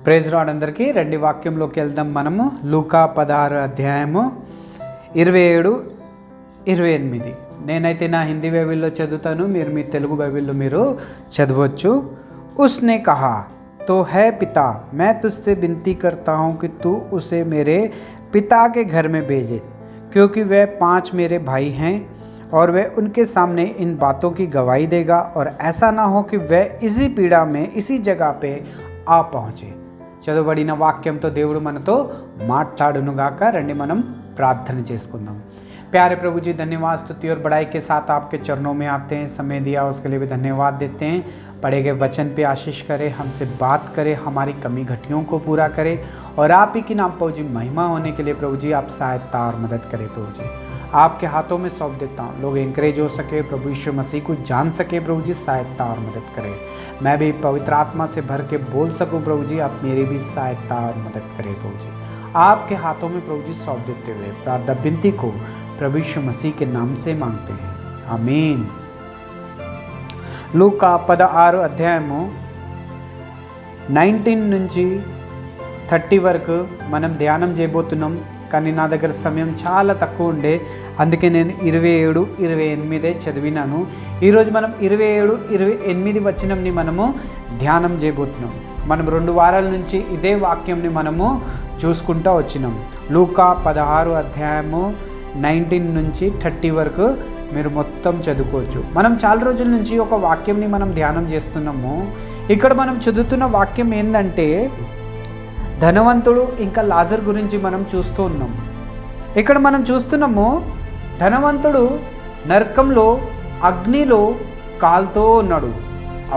Praise rod అందరికీ రెండు వాక్యంలోకి వెళ్దాం మనము లూకా పదహారు అధ్యాయము ఇరవై ఏడు ఇరవై ఎనిమిది నేనైతే నా హిందీ బైబిల్లో చదువుతాను మీరు మీ తెలుగు బైబిల్లో మీరు చదవచ్చు उसने कहा तो है पिता मैं तुझसे विनती करता हूँ कि तू उसे मेरे पिता के घर में भेजे क्योंकि वह पांच मेरे भाई हैं और वह उनके सामने इन बातों की गवाही देगा और ऐसा ना हो कि वह इसी पीड़ा में इसी जगह पे ఆ పహుంచే చదువుబడిన వాక్యంతో దేవుడు మనతో మాట్లాడునుగాక రండి మనం ప్రార్థన చేసుకుందాం प्यारे प्रभु जी धन्यवाद स्तुति और बड़ाई के साथ आपके चरणों में आते हैं समय दिया उसके लिए भी धन्यवाद देते हैं पढ़े गए वचन पे आशीष करे हमसे बात करे हमारी कमी घटियों को पूरा करे और आप ही की नाम प्रभु जी महिमा होने के लिए प्रभु जी आप सहायता और मदद करें प्रभु जी आपके हाथों में सौंप देता हूँ लोग इंकरेज हो सके प्रभु यीशु मसीह को जान सके प्रभु जी सहायता और मदद करें मैं भी पवित्र आत्मा से भर के बोल सकूँ प्रभु जी आप मेरी भी सहायता और मदद करें प्रभु जी आपके हाथों में प्रभु जी सौंप देते हुए प्रार्थना विनती को प्रभु यीशु मसीह के नाम से मांगते हैं आमीन లూకా పదహారు అధ్యాయము నైన్టీన్ నుంచి థర్టీ వరకు మనం ధ్యానం చేయబోతున్నాం కానీ నా దగ్గర సమయం చాలా తక్కువ ఉండే. అందుకే నేను ఇరవై ఏడు ఇరవై ఎనిమిదే చదివినాను. ఈరోజు మనం ఇరవై ఏడు ఇరవై ఎనిమిది వచనంని మనము ధ్యానం చేయబోతున్నాం. మనం రెండు వారాల నుంచి ఇదే వాక్యంని మనము చూసుకుంటూ వచ్చినాం. లూకా పదహారు అధ్యాయము నైన్టీన్ నుంచి థర్టీ వరకు మీరు మొత్తం చదువుకోవచ్చు. మనం చాలా రోజుల నుంచి ఒక వాక్యంని మనం ధ్యానం చేస్తున్నాము. ఇక్కడ మనం చదువుతున్న వాక్యం ఏంటంటే ధనవంతుడు ఇంకా లాజర్ గురించి మనం చూస్తూ ఉన్నాం. ఇక్కడ మనం చూస్తున్నాము ధనవంతుడు నరకంలో అగ్నిలో కాలుతూ ఉన్నాడు.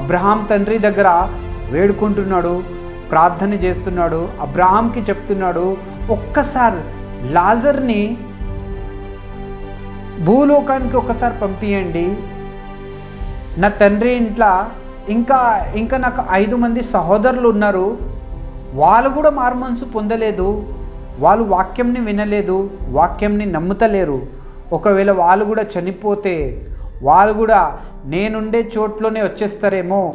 అబ్రహాం తండ్రి దగ్గర వేడుకుంటున్నాడు ప్రార్థన చేస్తున్నాడు అబ్రహాంకి చెప్తున్నాడు ఒక్కసారి లాజర్ని భూలోకానికి ఒకసారి పంపించండి నా తండ్రి ఇంట్లో ఇంకా ఇంకా నాకు ఐదు మంది సహోదరులు ఉన్నారు వాళ్ళు కూడా మార్మన్సు పొందలేదు. వాళ్ళు వాక్యంని వినలేదు. వాక్యంని నమ్ముతలేరు. ఒకవేళ వాళ్ళు కూడా చనిపోతే వాళ్ళు కూడా నేనుండే చోట్లోనే వచ్చేస్తారేమో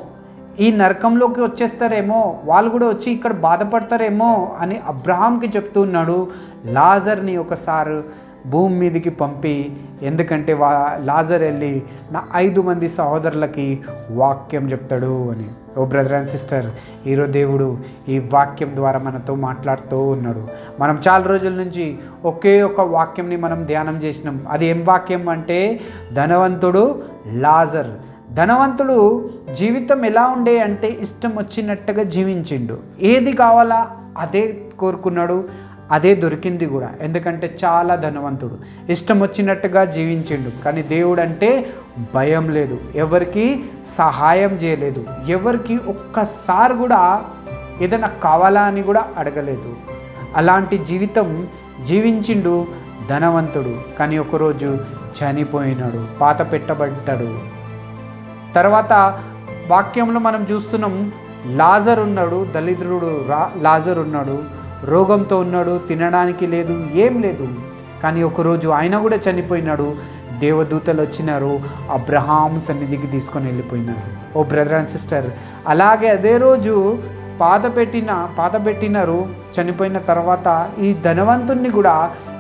ఈ నరకంలోకి వచ్చేస్తారేమో వాళ్ళు కూడా వచ్చి ఇక్కడ బాధపడతారేమో అని అబ్రహాంకి చెప్తూ ఉన్నాడు లాజర్ని ఒకసారి భూమి మీదకి పంపి ఎందుకంటే వా లాజర్ వెళ్ళి నా ఐదు మంది సహోదరులకి వాక్యం చెప్తాడు అని. ఓ బ్రదర్ అండ్ సిస్టర్ ఈరోజు దేవుడు ఈ వాక్యం ద్వారా మనతో మాట్లాడుతూ ఉన్నాడు. మనం చాలా రోజుల నుంచి ఒకే ఒక వాక్యంని మనం ధ్యానం చేసినాం. అది ఏం వాక్యం అంటే ధనవంతుడు లాజర్. ధనవంతుడు జీవితం ఎలా ఉండే అంటే ఇష్టం వచ్చినట్టుగా జీవించిండు. ఏది కావాలా అదే కోరుకున్నాడు. అదే దొరికింది కూడా. ఎందుకంటే చాలా ధనవంతుడు. ఇష్టం వచ్చినట్టుగా జీవించిండు. కానీ దేవుడు అంటే భయం లేదు. ఎవరికి సహాయం చేయలేదు. ఎవరికి ఒక్కసారి కూడా ఏదైనా కావాలా అని కూడా అడగలేదు. అలాంటి జీవితం జీవించిండు ధనవంతుడు. కానీ ఒకరోజు చనిపోయినాడు. పాత పెట్టబడ్డాడు. తర్వాత వాక్యంలో మనం చూస్తున్నాం లాజర్ ఉన్నాడు దళిద్రుడు రా లాజర్ ఉన్నాడు రోగంతో ఉన్నాడు తినడానికి లేదు ఏం లేదు. కానీ ఒకరోజు ఆయన కూడా చనిపోయినాడు. దేవదూతలు వచ్చినారు అబ్రహాం సన్నిధికి తీసుకొని వెళ్ళిపోయినారు. ఓ బ్రదర్ అండ్ సిస్టర్ అలాగే అదే రోజు పాత పెట్టిన పాత పెట్టినారు చనిపోయిన తర్వాత ఈ ధనవంతుణ్ణి కూడా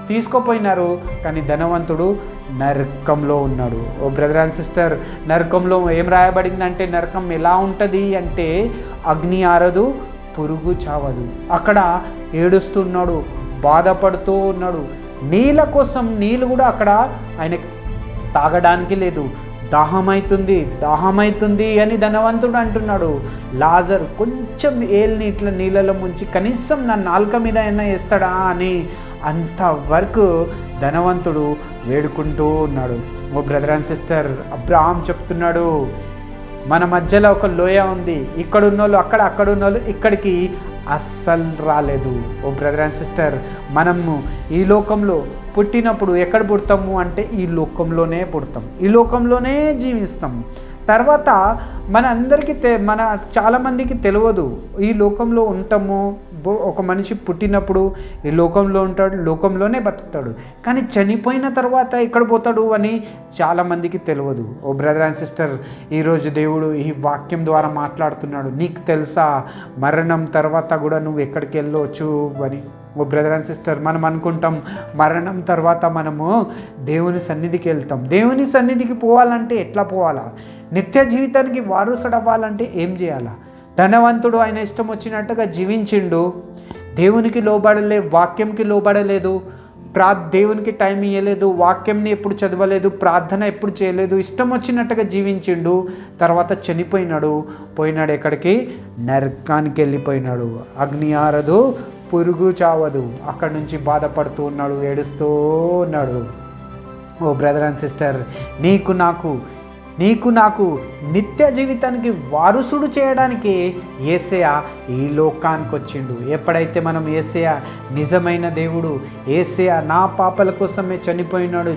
తీసుకుపోయినారు. కానీ ధనవంతుడు నరకంలో ఉన్నాడు. ఓ బ్రదర్ అండ్ సిస్టర్ నరకంలో ఏం రాయబడిందంటే నరకం ఎలా ఉంటుంది అంటే అగ్ని ఆరదు పురుగు చావదు అక్కడ ఏడుస్తున్నాడు బాధపడుతూ ఉన్నాడు. నీళ్ళ కోసం నీళ్ళు కూడా అక్కడ ఆయనకి తాగడానికి లేదు. దాహమైతుంది దాహమైతుంది అని ధనవంతుడు అంటున్నాడు. లాజర్ కొంచెం ఏల్ని ఇట్లా నీళ్ళలో ముంచి కనీసం నా నాలుక మీద అయినా వేస్తాడా అని అంతవరకు ధనవంతుడు వేడుకుంటూ ఉన్నాడు. O brother and sister Abraham చెప్తున్నాడు మన మధ్యలో ఒక లోయ ఉంది. ఇక్కడ ఉన్నోళ్ళు అక్కడ అక్కడ ఉన్నోళ్ళు ఇక్కడికి అస్సలు రాలేదు. ఓ బ్రదర్ అండ్ సిస్టర్ మనము ఈ లోకంలో పుట్టినప్పుడు ఎక్కడ పుడతాము అంటే ఈ లోకంలోనే పుడతాం. ఈ లోకంలోనే జీవిస్తాం. తర్వాత మన అందరికీ తె మన చాలామందికి తెలియదు ఈ లోకంలో ఉంటాము ఒక మనిషి పుట్టినప్పుడు ఈ లోకంలో ఉంటాడు లోకంలోనే బతుకుతాడు. కానీ చనిపోయిన తర్వాత ఎక్కడ పోతాడు అని చాలామందికి తెలియదు ఓ బ్రదర్ అండ్ సిస్టర్ ఈరోజు దేవుడు ఈ వాక్యం ద్వారా మాట్లాడుతున్నాడు. నీకు తెలుసా మరణం తర్వాత కూడా నువ్వు ఎక్కడికి వెళ్ళవచ్చు అని. ఓ బ్రదర్ అండ్ సిస్టర్ మనం అనుకుంటాం మరణం తర్వాత మనము దేవుని సన్నిధికి వెళ్తాం. దేవుని సన్నిధికి పోవాలంటే ఎట్లా పోవాలా? నిత్య జీవితానికి వారసుడవ్వాలంటే ఏం చేయాలా? ధనవంతుడు ఆయన ఇష్టం వచ్చినట్టుగా జీవించిండు. దేవునికి లోబడలే వాక్యంకి లోబడలేదు. ప్రా దేవునికి టైం ఇవ్వలేదు వాక్యంని ఎప్పుడు చదవలేదు ప్రార్థన ఎప్పుడు చేయలేదు ఇష్టం వచ్చినట్టుగా జీవించిండు. తర్వాత చనిపోయినాడు. పోయినాడు ఎక్కడికి? నరకానికి వెళ్ళిపోయినాడు. అగ్ని ఆరదు పురుగు చావదు అక్కడి నుంచి బాధపడుతూ ఉన్నాడు ఏడుస్తూ ఉన్నాడు. ఓ బ్రదర్ అండ్ సిస్టర్ నీకు నాకు నీకు నాకు నిత్య జీవితానికి వారసుడు చేయడానికి ఏసయ ఈ లోకానికి వచ్చిండు ఎప్పుడైతే మనం ఏసయ నిజమైన దేవుడు ఏసయ నా పాపల కోసమే చనిపోయినాడు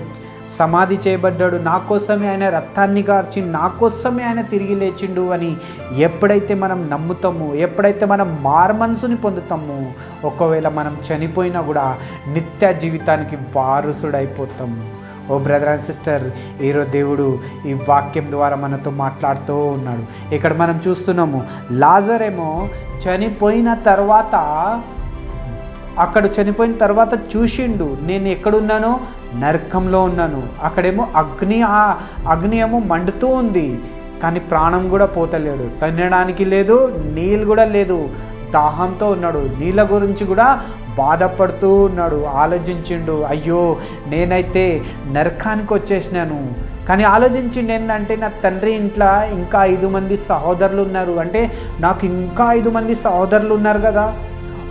సమాధి చేయబడ్డాడు. నా కోసమే ఆయన రక్తాన్ని గార్చి నా కోసమే ఆయన తిరిగి లేచిండు అని ఎప్పుడైతే మనం నమ్ముతామో ఎప్పుడైతే మనం మార్మన్సుని పొందుతామో ఒకవేళ మనం చనిపోయినా కూడా నిత్య జీవితానికి వారసుడైపోతాము. ఓ బ్రదర్ అండ్ సిస్టర్ ఈరోజు దేవుడు ఈ వాక్యం ద్వారా మనతో మాట్లాడుతూ ఉన్నాడు. ఇక్కడ మనం చూస్తున్నాము లాజర్ ఏమో చనిపోయిన తర్వాత అక్కడ చనిపోయిన తర్వాత చూసిండు నేను ఎక్కడున్నానో నరకంలో ఉన్నాను. అక్కడేమో అగ్ని ఆ- అగ్ని ఏమో మండుతూ ఉంది. కానీ ప్రాణం కూడా పోతలేడు తినడానికి లేదు నీళ్ళు కూడా లేదు. దాహంతో ఉన్నాడు. నీళ్ళ గురించి కూడా బాధపడుతూ ఉన్నాడు. ఆలోచించిండు అయ్యో నేనైతే నరకానికి వచ్చేసినాను. కానీ ఆలోచించిండు ఏంటంటే నా తండ్రి ఇంట్లో ఇంకా ఐదు మంది సహోదరులు ఉన్నారు. అంటే నాకు ఇంకా ఐదు మంది సహోదరులు ఉన్నారు కదా.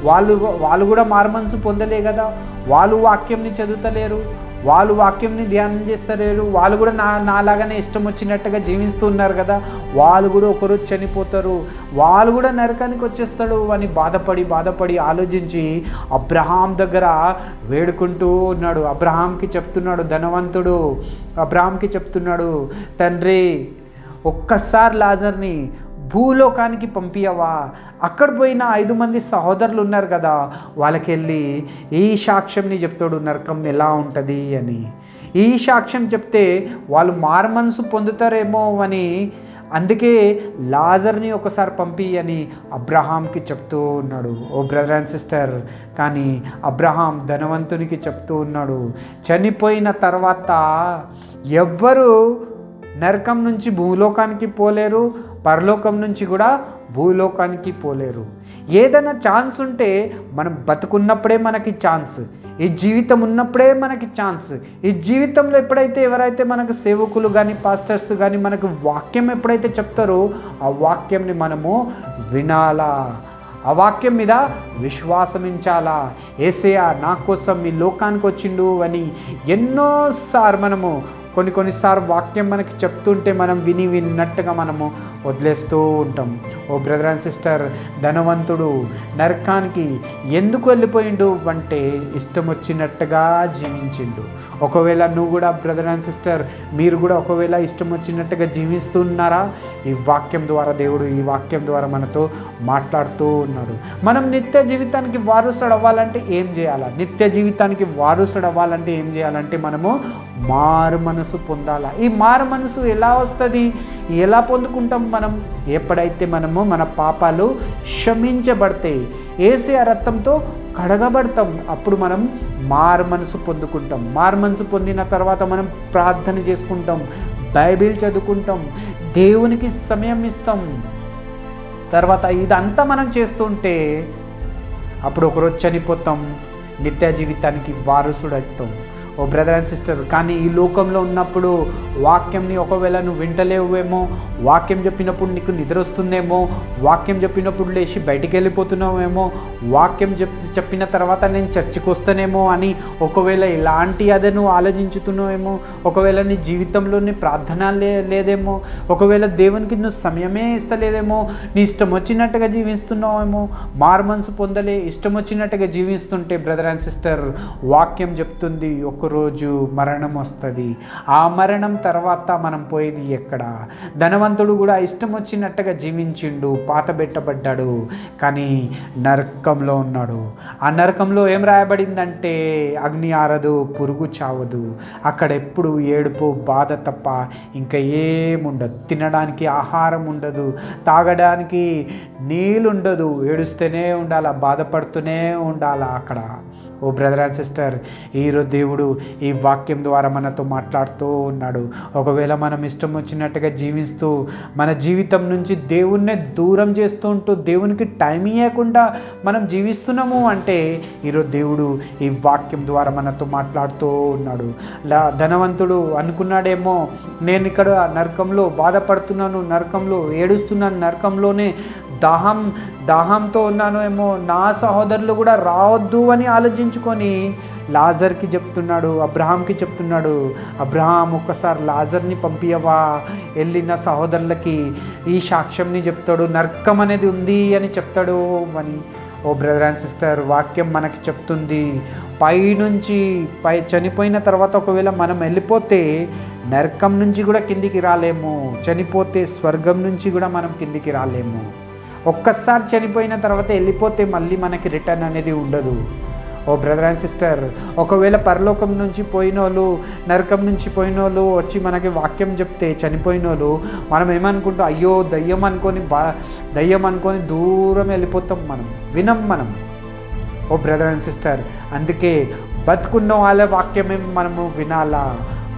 వాళ్ళు వాళ్ళు కూడా మారుమనసు పొందలే కదా. వాళ్ళు వాక్యంని చదువుతలేరు. వాళ్ళు వాక్యంని ధ్యానం చేస్తారు వాళ్ళు కూడా నా నాలాగానే ఇష్టం వచ్చినట్టుగా జీవిస్తున్నారు కదా. వాళ్ళు కూడా ఒకరోజు చనిపోతారు. వాళ్ళు కూడా నరకానికి వచ్చేస్తాడు అని బాధపడి బాధపడి ఆలోచించి అబ్రహాం దగ్గర వేడుకుంటూ ఉన్నాడు. అబ్రహాంకి చెప్తున్నాడు ధనవంతుడు. అబ్రహాంకి చెప్తున్నాడు తండ్రి ఒక్కసారి లాజర్ని భూలోకానికి పంపియవా అక్కడ పోయిన ఐదు మంది సహోదరులు ఉన్నారు కదా వాళ్ళకి వెళ్ళి ఈ సాక్ష్యంని చెప్తాడు నరకం ఎలా ఉంటుంది? అని. ఈ సాక్ష్యం చెప్తే వాళ్ళు మారుమనసు పొందుతారేమో అని. అందుకే లాజర్ని ఒకసారి పంపి అని అబ్రహాంకి చెప్తూ ఉన్నాడు. ఓ బ్రదర్ అండ్ సిస్టర్ కానీ అబ్రహాం ధనవంతునికి చెప్తూ ఉన్నాడు. చనిపోయిన తర్వాత ఎవ్వరు నరకం నుంచి భూలోకానికి పోలేరు పరలోకం నుంచి కూడా భూలోకానికి పోలేరు. ఏదైనా ఛాన్స్ ఉంటే మనం బతుకున్నప్పుడే మనకి ఛాన్స్ ఈ జీవితం ఉన్నప్పుడే మనకి ఛాన్స్ ఈ జీవితంలో ఎప్పుడైతే ఎవరైతే మనకు సేవకులు కానీ పాస్టర్స్ కానీ మనకు వాక్యం ఎప్పుడైతే చెప్తారో ఆ వాక్యంని మనము వినాలా. ఆ వాక్యం మీద విశ్వాసమించాలా. ఏసయా నా కోసం మీ లోకానికి వచ్చిండు అని ఎన్నోసార్లు మనము కొన్ని కొన్నిసార్లు వాక్యం మనకి చెప్తుంటే మనం విని విన్నట్టుగా మనము వదిలేస్తూ ఉంటాం. ఓ బ్రదర్ అండ్ సిస్టర్ ధనవంతుడు నరకానికి ఎందుకు వెళ్ళిపోయిండు అంటే ఇష్టం వచ్చినట్టుగా జీవించిండు. ఒకవేళ నువ్వు కూడా బ్రదర్ అండ్ సిస్టర్ మీరు కూడా ఒకవేళ ఇష్టం వచ్చినట్టుగా జీవిస్తున్నారా? ఈ వాక్యం ద్వారా దేవుడు ఈ వాక్యం ద్వారా మనతో మాట్లాడుతూ ఉన్నాడు. మనం నిత్య జీవితానికి వారసుడు అవ్వాలంటే ఏం చేయాలా? నిత్య జీవితానికి వారసుడు అవ్వాలంటే ఏం చేయాలంటే మనము మారు మన మనసు పొందాలా? ఈ మారు మనసు ఎలా వస్తుంది? ఎలా పొందుకుంటాం మనం? ఎప్పుడైతే మనము మన పాపాలు క్షమించబడతాయి ఏసే రక్తంతో కడగబడతాం అప్పుడు మనం మారు మనసు పొందుకుంటాం. మారు మనసు పొందిన తర్వాత మనం ప్రార్థన చేసుకుంటాం బైబిల్ చదువుకుంటాం దేవునికి సమయం ఇస్తాం. తర్వాత ఇదంతా మనం చేస్తుంటే అప్పుడు ఒకరోజు చనిపోతాం నిత్య జీవితానికి వారసుడు అవుతాం ఓ బ్రదర్ అండ్ సిస్టర్ కానీ ఈ లోకంలో ఉన్నప్పుడు వాక్యంని ఒకవేళ నువ్వు వింటలేవేమో వాక్యం చెప్పినప్పుడు నీకు నిద్ర వస్తుందేమో వాక్యం చెప్పినప్పుడు లేచి బయటికి వెళ్ళిపోతున్నావేమో వాక్యం చెప్ చెప్పిన తర్వాత నేను చర్చికి వస్తానేమో అని ఒకవేళ ఇలాంటి అదే నువ్వు ఆలోచించుతున్నావేమో ఒకవేళ నీ జీవితంలోని ప్రార్థన లే లేదేమో ఒకవేళ దేవునికి నువ్వు సమయమే ఇస్తలేదేమో నీ ఇష్టం వచ్చినట్టుగా జీవిస్తున్నావేమో మారు మనసు పొందలే ఇష్టం వచ్చినట్టుగా జీవిస్తుంటే బ్రదర్ అండ్ సిస్టర్ వాక్యం చెప్తుంది ఒకరోజు మరణం వస్తుంది. ఆ మరణం తర్వాత మనం పోయేది ఎక్కడ? ధనవంతుడు కూడా ఇష్టం వచ్చినట్టుగా జీవించిండు పాతబెట్టబడ్డాడు కానీ నరకంలో ఉన్నాడు. ఆ నరకంలో ఏం రాయబడిందంటే అగ్ని ఆరదు పురుగు చావదు. అక్కడ ఎప్పుడు ఏడుపు బాధ తప్ప ఇంకా ఏముండదు. తినడానికి ఆహారం ఉండదు. తాగడానికి నీళ్ళు ఉండదు. ఏడుస్తూనే ఉండాలా బాధపడుతూనే ఉండాలా అక్కడ? ఓ బ్రదర్ అండ్ సిస్టర్ ఈరోజు దేవుడు ఈ వాక్యం ద్వారా మనతో మాట్లాడుతూ ఉన్నాడు. ఒకవేళ మనం ఇష్టం వచ్చినట్టుగా జీవిస్తూ మన జీవితం నుంచి దేవుణ్ణి దూరం చేస్తూ ఉంటూ దేవునికి టైం ఇవ్వకుండా మనం జీవిస్తున్నాము అంటే ఈరోజు దేవుడు ఈ వాక్యం ద్వారా మనతో మాట్లాడుతూ ఉన్నాడు. లా ధనవంతుడు అనుకున్నాడేమో నేను ఇక్కడ నరకంలో బాధపడుతున్నాను నరకంలో ఏడుస్తున్నాను నరకంలోనే దాహం దాహంతో ఉన్నాను ఏమో నా సహోదరులు కూడా రావద్దు అని ఆలోచించుకొని లాజర్కి చెప్తున్నాడు అబ్రహాంకి చెప్తున్నాడు అబ్రహాం ఒక్కసారి లాజర్ని పంపియవా వెళ్ళిన సహోదరులకి ఈ సాక్ష్యంని చెప్తాడు నరకం అనేది ఉంది అని చెప్తాడు అని. ఓ బ్రదర్ అండ్ సిస్టర్ వాక్యం మనకి చెప్తుంది పైనుంచి పై చనిపోయిన తర్వాత ఒకవేళ మనం వెళ్ళిపోతే నరకం నుంచి కూడా కిందికి రాలేము చనిపోతే స్వర్గం నుంచి కూడా మనం కిందికి రాలేము. ఒక్కసారి చనిపోయిన తర్వాత వెళ్ళిపోతే మళ్ళీ మనకి రిటర్న్ అనేది ఉండదు. ఓ బ్రదర్ అండ్ సిస్టర్ ఒకవేళ పరలోకం నుంచి పోయిన వాళ్ళు నరకం నుంచి పోయిన వాళ్ళు వచ్చి మనకి వాక్యం చెప్తే చనిపోయిన వాళ్ళు మనం ఏమనుకుంటాం? అయ్యో దయ్యం అనుకొని బా దయ్యం అనుకొని దూరం వెళ్ళిపోతాం మనం వినం మనం. ఓ బ్రదర్ అండ్ సిస్టర్ అందుకే బతుకున్న వాళ్ళ వాక్యమే మనము వినాలా.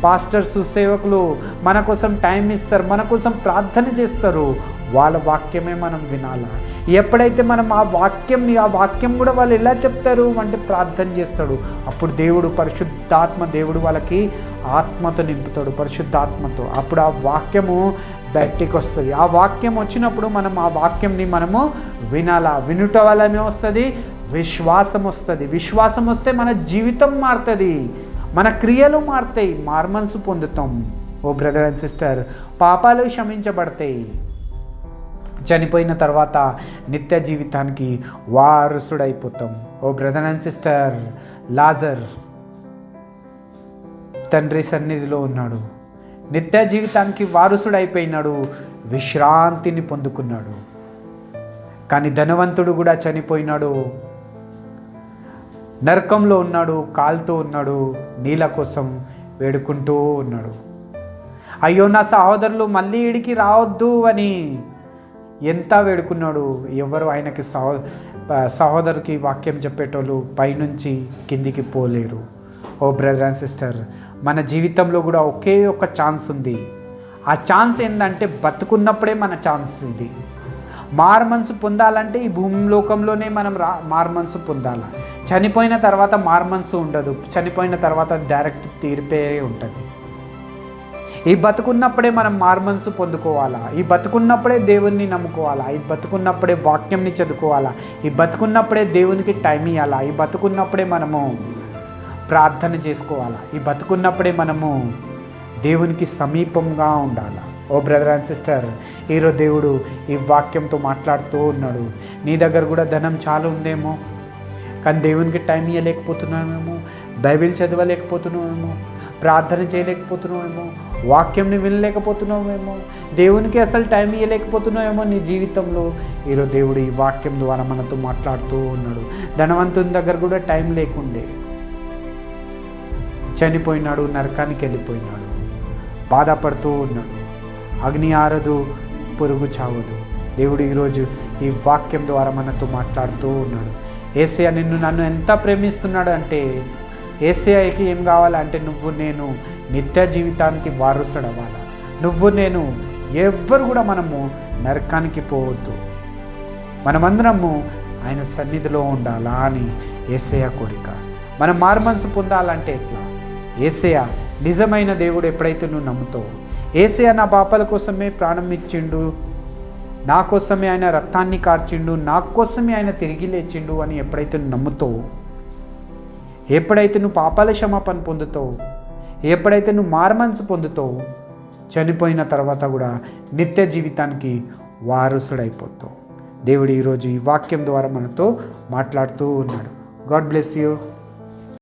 పాస్టర్స్ సేవకులు మన కోసం టైం ఇస్తారు మన కోసం ప్రార్థన చేస్తారు. వాళ్ళ వాక్యమే మనం వినాలా? ఎప్పుడైతే మనం ఆ వాక్యంని ఆ వాక్యం కూడా వాళ్ళు ఎలా చెప్తారు? అంటే ప్రార్థన చేస్తాడు. అప్పుడు దేవుడు పరిశుద్ధాత్మ దేవుడు వాళ్ళకి ఆత్మతో నింపుతాడు పరిశుద్ధాత్మతో. అప్పుడు ఆ వాక్యము బయటికి వస్తుంది ఆ వాక్యం వచ్చినప్పుడు మనం ఆ వాక్యంని మనము వినాలా? వినుట వల్లనే వస్తుంది విశ్వాసం వస్తుంది. విశ్వాసం వస్తే మన జీవితం మారుతుంది మన క్రియలు మారుతాయి. మార్మన్సు పొందుతాం. ఓ బ్రదర్ అండ్ సిస్టర్ పాపాలు క్షమించబడతాయి చనిపోయిన తర్వాత నిత్య జీవితానికి వారసుడైపోతాం. O brother and sister Lazar తండ్రి సన్నిధిలో ఉన్నాడు. నిత్య జీవితానికి వారసుడైపోయినాడు విశ్రాంతిని పొందుకున్నాడు. కానీ ధనవంతుడు కూడా చనిపోయినాడు. నరకంలో ఉన్నాడు కాలుతూ ఉన్నాడు నీళ్ళ కోసం వేడుకుంటూ ఉన్నాడు. అయ్యో నా సహోదరులు మళ్ళీ ఇడికి రావద్దు అని ఎంత వేడుకున్నాడు ఎవరు ఆయనకి సహో సహోదరుకి వాక్యం చెప్పేటోళ్ళు పైనుంచి కిందికి పోలేరు. ఓ బ్రదర్ అండ్ సిస్టర్ మన జీవితంలో కూడా ఒకే ఒక ఛాన్స్ ఉంది. ఆ ఛాన్స్ ఏంటంటే బతుకున్నప్పుడే మన ఛాన్స్ ఇది. మార్మన్సు పొందాలంటే ఈ భూమి లోకంలోనే మనం రా మార్మన్సు పొందాలి. చనిపోయిన తర్వాత మార్మన్సు ఉండదు. చనిపోయిన తర్వాత డైరెక్ట్ తీర్పే ఉంటుంది. ఈ బతుకున్నప్పుడే మనం మార్మన్సు పొందుకోవాలా? ఈ బతుకున్నప్పుడే దేవుణ్ణి నమ్ముకోవాలా? ఈ బతుకున్నప్పుడే వాక్యంని చదువుకోవాలా? ఈ బతుకున్నప్పుడే దేవునికి టైం ఇవ్వాలా ఈ బతుకున్నప్పుడే మనము ప్రార్థన చేసుకోవాలా? ఈ బతుకున్నప్పుడే మనము దేవునికి సమీపంగా ఉండాలా? ఓ బ్రదర్ అండ్ సిస్టర్ ఈరోజు దేవుడు ఈ వాక్యంతో మాట్లాడుతూ ఉన్నాడు. నీ దగ్గర కూడా ధనం చాలా ఉందేమో? కానీ దేవునికి టైం ఇవ్వలేకపోతున్నామేమో బైబిల్ చదవలేకపోతున్నామేమో? ప్రార్థన చేయలేకపోతున్నామేమో? వాక్యంని వినలేకపోతున్నామేమో దేవునికి అసలు టైం ఇవ్వలేకపోతున్నామేమో నీ జీవితంలో? ఈరోజు దేవుడు ఈ వాక్యం ద్వారా మనతో మాట్లాడుతూ ఉన్నాడు. ధనవంతుని దగ్గర కూడా టైం లేకుండే. చనిపోయినాడు నరకానికి వెళ్ళిపోయినాడు. బాధపడుతూ ఉన్నాడు. అగ్ని ఆరదు పొరుగు చావదు. దేవుడు ఈరోజు ఈ వాక్యం ద్వారా మనతో మాట్లాడుతూ ఉన్నాడు. ఏసయ నిన్ను నన్ను ఎంత ప్రేమిస్తున్నాడు అంటే ఏసీఐకి ఏం కావాలంటే నువ్వు నేను నిత్య జీవితానికి వారసుడవ్వాలి నువ్వు నేను ఎవ్వరు కూడా మనము నరకానికి పోవద్దు. మనమందరము ఆయన సన్నిధిలో ఉండాలా అని ఏసయ కోరిక. మనం మారుమనసు పొందాలంటే ఎట్లా? ఏసయ నిజమైన దేవుడు ఎప్పుడైతే నువ్వు నమ్ముతావు ఏసయ నా పాపల కోసమే ప్రాణం ఇచ్చిండు నా కోసమే ఆయన రక్తాన్ని కార్చిండు నా కోసమే ఆయన తిరిగి లేచిండు అని ఎప్పుడైతే నువ్వు నమ్ముతావు ఎప్పుడైతే నువ్వు పాపాల క్షమాపణ పొందుతావు ఎప్పుడైతే నువ్వు మారమనసు పొందుతావు చనిపోయిన తర్వాత కూడా నిత్య జీవితానికి వారసుడైపోతావు. దేవుడు ఈరోజు ఈ వాక్యం ద్వారా మనతో మాట్లాడుతూ ఉన్నాడు. God bless you